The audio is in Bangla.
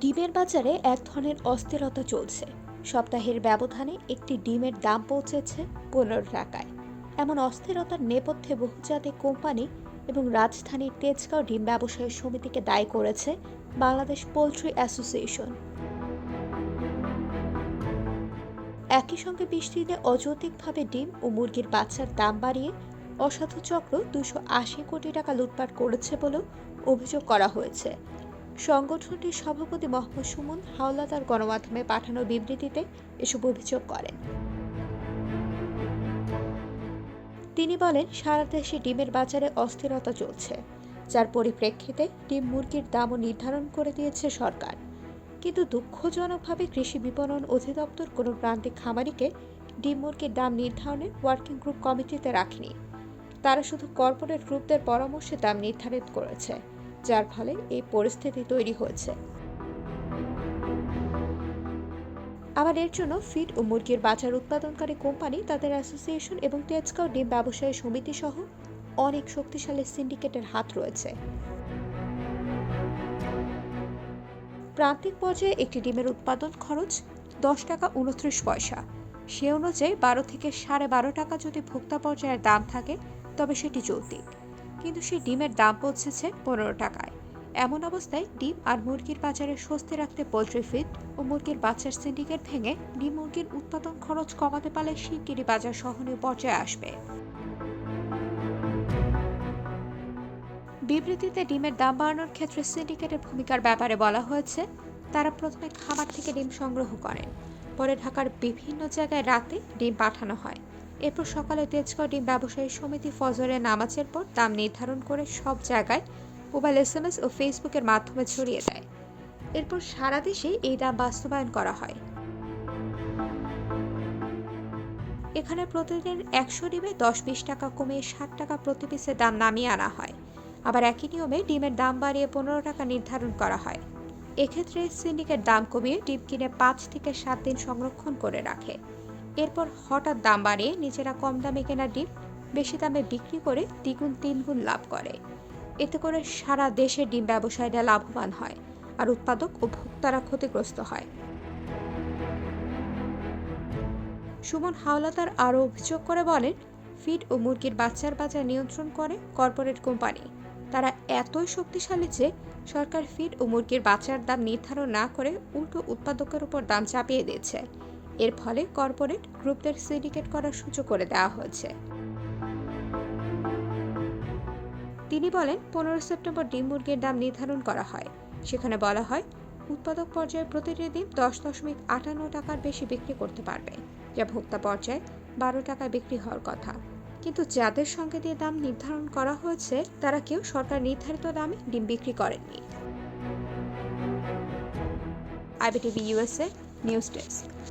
ডিমের বাজারে এক ধরনের অস্থিরতা চলছে। সপ্তাহের ব্যবধানে একটি ডিমের দাম পৌঁছেছে পনেরো টাকায়। এমন অস্থিরতার নেপথ্যে বহুজাতিক কোম্পানি এবং রাজধানীর তেজগাঁও ডিম ব্যবসায়ী সমিতিকে দায়ী করেছে বাংলাদেশ পোলট্রি অ্যাসোসিয়েশন। একই সঙ্গে বৃষ্টিতে অযৌতিকভাবে ডিম ও মুরগির বাচ্চার দাম বাড়িয়ে অসাধু চক্র দুশো আশি কোটি টাকা লুটপাট করেছে বলেও অভিযোগ করা হয়েছে। সংগঠনটির সভাপতি মোহাম্মদ সুমন হাওলাদার গণমাধ্যমে পাঠানো বিবৃতিতে এসব অভিযোগ করেন। তিনি বলেন, সারা দেশে ডিমের বাজারে অস্থিরতা চলছে, যার পরিপ্রেক্ষিতে ডিম মুরগির দামও নির্ধারণ করে দিয়েছে সরকার। কিন্তু দুঃখজনকভাবে কৃষি বিপণন অধিদপ্তর কোনো প্রান্তিক খামারিকে ডিম মুরগির দাম নির্ধারণে ওয়ার্কিং গ্রুপ কমিটিতে রাখেনি। তারা শুধু কর্পোরেট গ্রুপদের পরামর্শে দাম নির্ধারিত করেছে। যার ফলে এই পরিস্থিতি তৈরি হয়েছে। আবার এর জন্য ফিড ও মুরগির বাজার উৎপাদনকারী কোম্পানি, তাদের অ্যাসোসিয়েশন এবং তেজগাঁও ডিম ব্যবসায়ী সমিতি সহ অনেক শক্তিশালী সিন্ডিকেটের হাত রয়েছে। প্রান্তিক পর্যায়ে একটি ডিমের উৎপাদন খরচ দশ টাকা উনত্রিশ পয়সা। সে অনুযায়ী বারো থেকে সাড়ে বারো টাকা যদি ভোক্তা পর্যায়ের দাম থাকে, তবে সেটি যৌক্তিক কিন্তু সেই ডিমের দাম পৌঁছেছে পনেরো টাকায়। এমন অবস্থায় ডিম আর মুরগির বাজারে স্বস্তি রাখতে পোলট্রি ফিড ও মুরগির বাচ্চার সিন্ডিকেট ভেঙে ডিম মুরগির উৎপাদন খরচ কমাতে পারলে শিগগিরই বাজার সহনীয় পর্যায়ে আসবে। বিবৃতিতে ডিমের দাম বাড়ানোর ক্ষেত্রে সিন্ডিকেটের ভূমিকার ব্যাপারে বলা হয়েছে, তারা প্রথমে খামার থেকে ডিম সংগ্রহ করেন। পরে ঢাকার বিভিন্ন জায়গায় রাতে ডিম পাঠানো হয়। এরপর সকালে ডিম ব্যবসায়ী সমিতি ফজরের নামাজের পর দাম নির্ধারণ করে সব জায়গায় মোবাইল, এসএমএস ও ফেসবুকের মাধ্যমে ছড়িয়ে দেয়। এরপর সারা দেশে এই দাম বাস্তবায়ন করা হয়। এখানে প্রতিদিন একশো ডিমে দশ বিশ টাকা কমিয়ে ষাট টাকা প্রতি পিসের দাম নামিয়ে আনা হয়। আবার একই নিয়মে ডিমের দাম বাড়িয়ে পনেরো টাকা নির্ধারণ করা হয়। এক্ষেত্রে সিন্ডিকেট দাম কমিয়ে ডিম কিনে পাঁচ থেকে সাত দিন সংরক্ষণ করে রাখে। এরপর হঠাৎ দাম বাড়িয়ে নিজেরা কম দামে কেনা ডিম, বেশি দামে বিক্রি করে দ্বিগুণ তিনগুণ লাভ করে। এতে করে সারা দেশে ডিম ব্যবসায়ীরা লাভবান হয় আর উৎপাদক ও ভোক্তারা ক্ষতিগ্রস্ত হয়। সুমন হাওলাদার আরও অভিযোগ করে বলেন, ফিড ও মুরগির বাচ্চার বাজার নিয়ন্ত্রণ করে কর্পোরেট কোম্পানি। তারা এতই শক্তিশালী যে সরকার ফিড ও মুরগির বাচ্চার দাম নির্ধারণ না করে উল্টো উৎপাদকের উপর দাম চাপিয়ে দিচ্ছে এর ফলে কর্পোরেট গ্রুপদের সিন্ডিকেট করার সুযোগ করে দেওয়া হয়েছে। তিনি বলেন, পনেরো সেপ্টেম্বর ডিম মুরগির দাম নির্ধারণ করা হয়। সেখানে বলা হয়, উৎপাদক পর্যায়ে প্রতিটি ডিম দশ দশমিক আটান্ন টাকার বেশি বিক্রি করতে পারবে, যা ভোক্তা পর্যায়ে বারো টাকায় বিক্রি হওয়ার কথা। কিন্তু যাদের সঙ্গে দিয়ে দাম নির্ধারণ করা হয়েছে, তারা কেউ সরকার নির্ধারিত দামে ডিম বিক্রি করেননি। IBTV USA news desk.